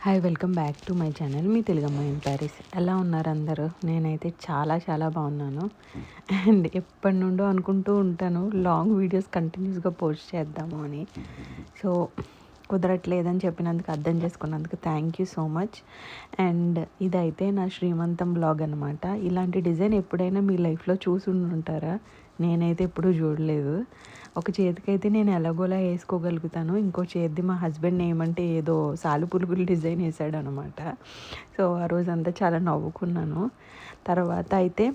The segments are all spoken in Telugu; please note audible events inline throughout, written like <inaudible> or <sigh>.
Hi welcome back to my channel మీ తెలుగమ్మ ఇన్ ప్యారిస్ ఎలా ఉన్నారు అందరూ? నేనైతే చాలా చాలా బాగున్నాను. అండ్ ఎప్పటి నుండో అనుకుంటూ ఉంటాను లాంగ్ వీడియోస్ కంటిన్యూస్గా పోస్ట్ చేద్దాము అని. సో కుదరట్లేదని చెప్పినందుకు అర్థం చేసుకున్నందుకు thank you so much and ఇదైతే నా శ్రీమంతం బ్లాగ్ అనమాట ఇలాంటి డిజైన్ ఎప్పుడైనా మీ లైఫ్లో చూసి ఉంటారా నేనైతే ఎప్పుడూ చూడలేదు. ఒక చేతికైతే నేను ఎలాగోలా వేసుకోగలుగుతాను. ఇంకో చేతి మా హస్బెండ్ ఏమంటే ఏదో సాలు పులుగులు డిజైన్ వేసాడు అనమాట సో ఆ రోజంతా చాలా నవ్వుకున్నాను. తర్వాత అయితే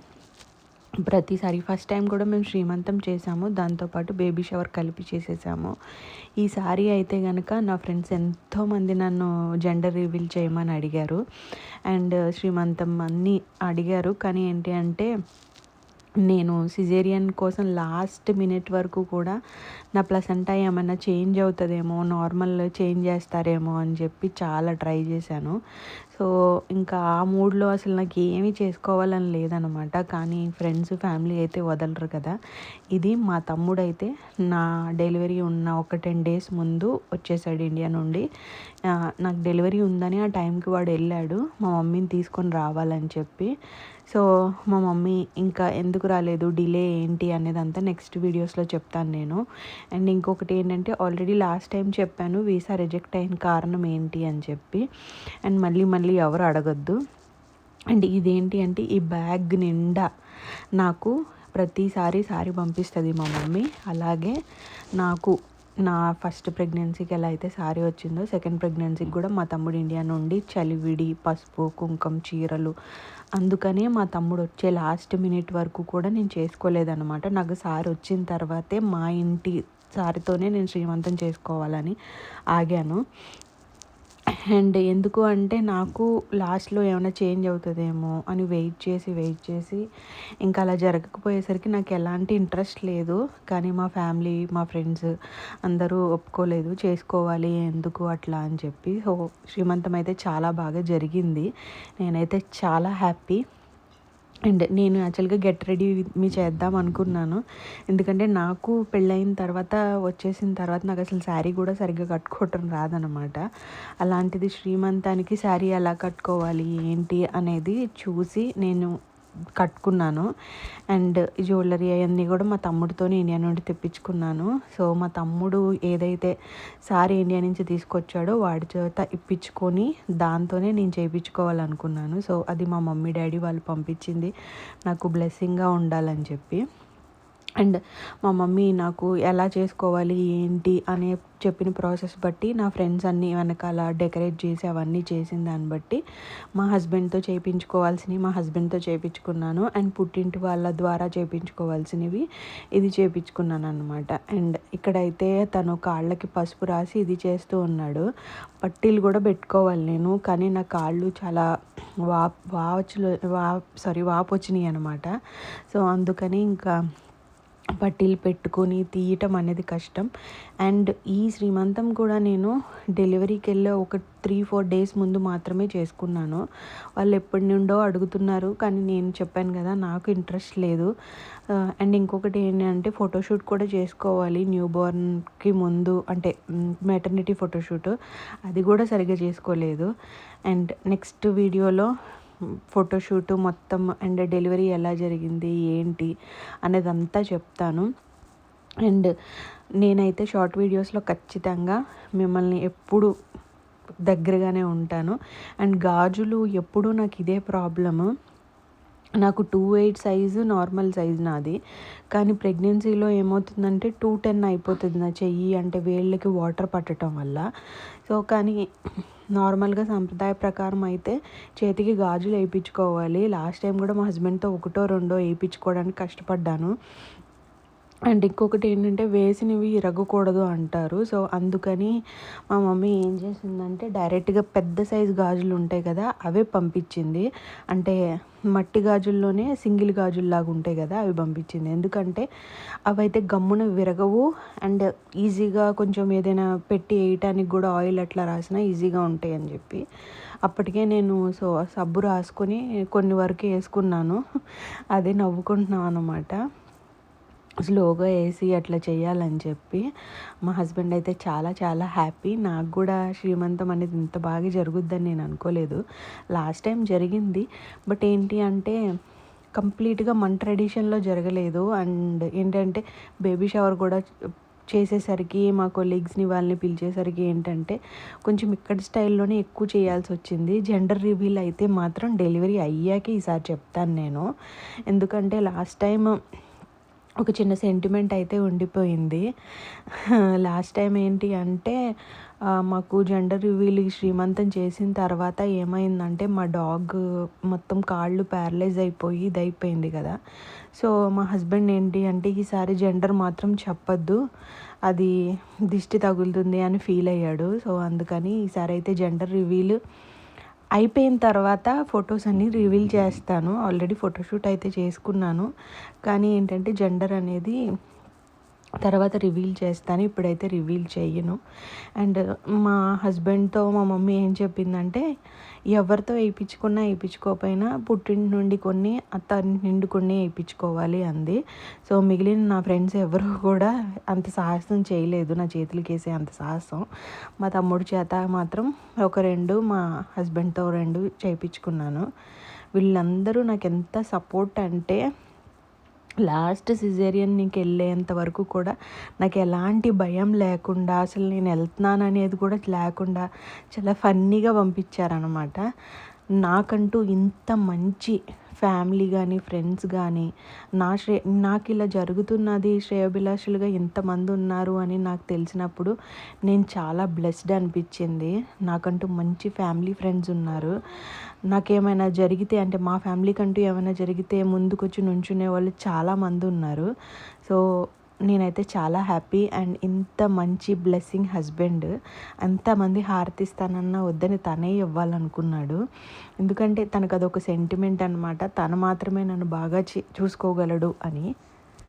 ప్రతిసారి ఫస్ట్ టైం కూడా మేము శ్రీమంతం చేసాము దాంతోపాటు బేబీ షవర్ కలిపి చేసేసాము. ఈసారి అయితే కనుక నా ఫ్రెండ్స్ ఎంతోమంది నన్ను జెండర్ రివీల్ చేయమని అడిగారు. అండ్ శ్రీమంతం అన్నీ అడిగారు. కానీ ఏంటి అంటే నేను సిజేరియన్ కోసం లాస్ట్ మినిట్ వరకు కూడా నా ప్లసంటా ఏమైనా చేంజ్ అవుతుందేమో నార్మల్ చేంజ్ చేస్తారేమో అని చెప్పి చాలా ట్రై చేశాను. సో ఇంకా ఆ మూడ్లో అసలు నాకు ఏమీ చేసుకోవాలని లేదనమాట. కానీ ఫ్రెండ్స్ ఫ్యామిలీ అయితే వదలరు కదా. ఇది మా తమ్ముడు అయితే నా డెలివరీ ఉన్న ఒక టెన్ డేస్ ముందు వచ్చేసాడు ఇండియా నుండి. నాకు డెలివరీ ఉందని ఆ టైంకి వాడు వెళ్ళాడు. మా మమ్మీని తీసుకొని రావాలని చెప్పి. సో మా మమ్మీ ఇంకా ఎందుకు రాలేదు డిలే ఏంటి అనేది అంతా నెక్స్ట్ వీడియోస్లో చెప్తాను నేను. అండ్ ఇంకొకటి ఏంటంటే ఆల్రెడీ లాస్ట్ టైం చెప్పాను వీసా రిజెక్ట్ అయిన కారణం ఏంటి అని చెప్పి. అండ్ మళ్ళీ మళ్ళీ ఎవరు అడగద్దు. అండ్ ఇదేంటి అంటే ఈ బ్యాగ్ నిండా నాకు ప్రతిసారి సారీ పంపిస్తుంది మా మమ్మీ. అలాగే నాకు నా ఫస్ట్ ప్రెగ్నెన్సీకి ఎలా అయితే సారీ వచ్చిందో సెకండ్ ప్రెగ్నెన్సీకి కూడా మా తమ్ముడు ఇండియా నుండి చలివిడి పసుపు కుంకం చీరలు అందుకనే మా తమ్ముడు వచ్చే లాస్ట్ మినిట్ వరకు కూడా నేను చేసుకోలేదన్నమాట. నాకు సారి వచ్చిన తర్వాతే మా ఇంటి సారితోనే నేను శ్రీమంతం చేసుకోవాలని ఆగాను. అండ్ ఎందుకు అంటే నాకు లాస్ట్లో ఏమైనా చేంజ్ అవుతుందేమో అని వెయిట్ చేసి వెయిట్ చేసి ఇంకా అలా జరగకపోయేసరికి నాకు ఎలాంటి ఇంట్రెస్ట్ లేదు. కానీ మా ఫ్యామిలీ మా ఫ్రెండ్స్ అందరూ ఒప్పుకోలేదు. చేసుకోవాలి ఎందుకు అట్లా? అని చెప్పి. సో శ్రీమంతం అయితే చాలా బాగా జరిగింది. నేనైతే చాలా హ్యాపీ. అండ్ నేను యాక్చువల్గా గెట్ రెడీ మీ చేద్దాం అనుకున్నాను. ఎందుకంటే నాకు పెళ్ళైన తర్వాత వచ్చేసిన తర్వాత నాకు అసలు శారీ కూడా సరిగ్గా కట్టుకోవటం రాదనమాట అలాంటిది శ్రీమంతానికి శారీ ఎలా కట్టుకోవాలి ఏంటి అనేది చూసి నేను కట్టుకున్నాను. అండ్ జ్యువెలరీ అవన్నీ కూడా మా తమ్ముడితో ఇండియా నుండి తెప్పించుకున్నాను. సో మా తమ్ముడు ఏదైతే సారీ ఇండియా నుంచి తీసుకొచ్చాడో వాడి చేత ఇప్పించుకొని దాంతోనే నేను చేయించుకోవాలనుకున్నాను. సో అది మా మమ్మీ డాడీ వాళ్ళు పంపించింది. నాకు బ్లెస్సింగ్గా ఉండాలని చెప్పి. అండ్ మా మమ్మీ నాకు ఎలా చేసుకోవాలి ఏంటి అనే చెప్పిన ప్రాసెస్ బట్టి నా ఫ్రెండ్స్ అన్నీ వెనకాల డెకరేట్ చేసి అవన్నీ చేసిన దాన్ని బట్టి మా హస్బెండ్తో చేయించుకోవాల్సినవి మా హస్బెండ్తో చేయించుకున్నాను అండ్ పుట్టింటి వాళ్ళ ద్వారా చేయించుకోవాల్సినవి ఇది చేయించుకున్నాను అనమాట అండ్ ఇక్కడైతే తను కాళ్ళకి పసుపు రాసి ఇది చేస్తూ ఉన్నాడు. పట్టీలు కూడా పెట్టుకోవాలి నేను కానీ నా కాళ్ళు చాలా వా వాచులు వా సారీ వాపు వచ్చినాయి అనమాట సో అందుకని ఇంకా పట్టీలు పెట్టుకొని తీయటం అనేది కష్టం. అండ్ ఈ శ్రీమంతం కూడా నేను డెలివరీకి వెళ్ళే ఒక త్రీ ఫోర్ డేస్ ముందు మాత్రమే చేసుకున్నాను. వాళ్ళు ఎప్పటి నుండో అడుగుతున్నారు కానీ నేను చెప్పాను కదా నాకు ఇంట్రెస్ట్ లేదు. అండ్ ఇంకొకటి ఏంటంటే ఫోటోషూట్ కూడా చేసుకోవాలి న్యూ బోర్న్కి ముందు అంటే మెటర్నిటీ ఫోటోషూట్ అది కూడా సరిగ్గా చేసుకోలేదు. అండ్ నెక్స్ట్ వీడియోలో ఫోటోషూట్ మొత్తం అండ్ డెలివరీ ఎలా జరిగింది ఏంటి అనేది అంతా చెప్తాను. అండ్ నేనైతే షార్ట్ వీడియోస్లో ఖచ్చితంగా మిమ్మల్ని ఎప్పుడు దగ్గరగానే ఉంటాను. అండ్ గాజులు ఎప్పుడూ నాకు ఇదే ప్రాబ్లము. నాకు two eight size normal size నాది. కానీ ప్రెగ్నెన్సీలో ఏమవుతుందంటే టూ టెన్ అయిపోతుంది నా చెయ్యి అంటే వేళ్ళకి వాటర్ పట్టడం వల్ల. సో కానీ నార్మల్గా సంప్రదాయ ప్రకారం అయితే చేతికి గాజులు వేయించుకోవాలి. లాస్ట్ టైం కూడా మా హస్బెండ్తో ఒకటో రెండో వేయించుకోవడానికి కష్టపడ్డాను. అండ్ ఇంకొకటి ఏంటంటే వేసినవి ఇరగకూడదు అంటారు. సో అందుకని మా మమ్మీ ఏం చేసిందంటే డైరెక్ట్గా పెద్ద సైజు గాజులు ఉంటాయి కదా అవే పంపించింది. అంటే మట్టి గాజుల్లోనే సింగిల్ గాజుల్లాగా ఉంటాయి కదా అవి పంపించింది. ఎందుకంటే అవైతే గమ్మున విరగవు అండ్ ఈజీగా కొంచెం ఏదైనా పెట్టి వేయటానికి కూడా ఆయిల్ అట్లా రాసినా ఈజీగా ఉంటాయి అని చెప్పి. అప్పటికే నేను సో సబ్బు రాసుకొని కొన్ని వరకు వేసుకున్నాను. అదే నవ్వుకుంటున్నాను అనమాట స్లోగా వేసి అట్లా చేయాలని చెప్పి మా హస్బెండ్ అయితే చాలా చాలా హ్యాపీ. నాకు కూడా శ్రీమంతం అనేది ఇంత బాగా జరుగుద్దని నేను అనుకోలేదు. లాస్ట్ టైం జరిగింది. బట్ ఏంటి అంటే కంప్లీట్గా మన ట్రెడిషన్లో జరగలేదు. అండ్ ఏంటంటే బేబీ షవర్ కూడా చేసేసరికి మా కొలీగ్స్ని వాళ్ళని పిలిచేసరికి ఏంటంటే కొంచెం ఇక్కడ స్టైల్లోనే ఎక్కువ చేయాల్సి వచ్చింది. జెండర్ రివీల్ అయితే మాత్రం డెలివరీ అయ్యాకే ఈసారి చెప్తాను నేను. ఎందుకంటే లాస్ట్ టైం ఒక చిన్న సెంటిమెంట్ అయితే ఉండిపోయింది. <laughs> లాస్ట్ టైం ఏంటి అంటే మాకు జెండర్ రివీల్ శ్రీమంతం చేసిన తర్వాత ఏమైందంటే మా డాగ్ మొత్తం కాళ్ళు ప్యారలైజ్ అయిపోయి ఇది అయిపోయింది కదా. సో మా హస్బెండ్ ఏంటి అంటే ఈసారి జెండర్ మాత్రం చెప్పద్దు అది దిష్టి తగులుతుంది అని ఫీల్ అయ్యాడు. సో అందుకని ఈసారి అయితే జెండర్ రివీల్ అయిపోయిన తర్వాత ఫొటోస్ అన్నీ రివీల్ చేస్తాను. ఆల్రెడీ ఫోటోషూట్ అయితే చేసుకున్నాను. కానీ ఏంటంటే జెండర్ అనేది తర్వాత రివీల్ చేస్తాను. ఇప్పుడైతే రివీల్ చేయను. అండ్ మా హస్బెండ్తో మా మమ్మీ ఏం చెప్పిందంటే ఎవరితో వేయించుకున్నా వేయించుకోకపోయినా పుట్టింటి నుండి కొన్ని అత్త నుండి కొన్ని వేయించుకోవాలి అంది. సో మిగిలిన నా ఫ్రెండ్స్ ఎవరు కూడా అంత సాహసం చేయలేదు. నా చేతులకి వేసే అంత సాహసం. మా తమ్ముడు చేత మాత్రం ఒక రెండు మా హస్బెండ్తో రెండు చేయించుకున్నాను. వీళ్ళందరూ నాకు ఎంత సపోర్ట్ అంటే లాస్ట్ సిజేరియన్కి వెళ్ళేంత వరకు కూడా నాకు ఎలాంటి భయం లేకుండా అసలు నేను వెళ్తున్నాను అనేది కూడా లేకుండా చాలా ఫన్నీగా పంపించారనమాట నాకంటూ ఇంత మంచి ఫ్యామిలీ కానీ ఫ్రెండ్స్ కానీ నా శ్రే నాకు ఇలా జరుగుతున్నది శ్రేయోభిలాషులుగా ఇంతమంది ఉన్నారు అని నాకు తెలిసినప్పుడు నేను చాలా బ్లెస్డ్ అనిపించింది. నాకంటూ మంచి ఫ్యామిలీ ఫ్రెండ్స్ ఉన్నారు. నాకేమైనా జరిగితే అంటే మా ఫ్యామిలీకి అంటూ ఏమైనా జరిగితే ముందుకొచ్చి నుంచునే వాళ్ళు చాలామంది ఉన్నారు. సో నేనైతే చాలా హ్యాపీ అండ్ ఇంత మంచి బ్లెస్సింగ్ హస్బెండ్. అంతమంది హారతిస్తానన్న వద్దని తనే ఇవ్వాలనుకున్నాడు. ఎందుకంటే తనకు అదొక సెంటిమెంట్ అనమాట తను మాత్రమే నన్ను బాగా చే- చూసుకోగలడు అని.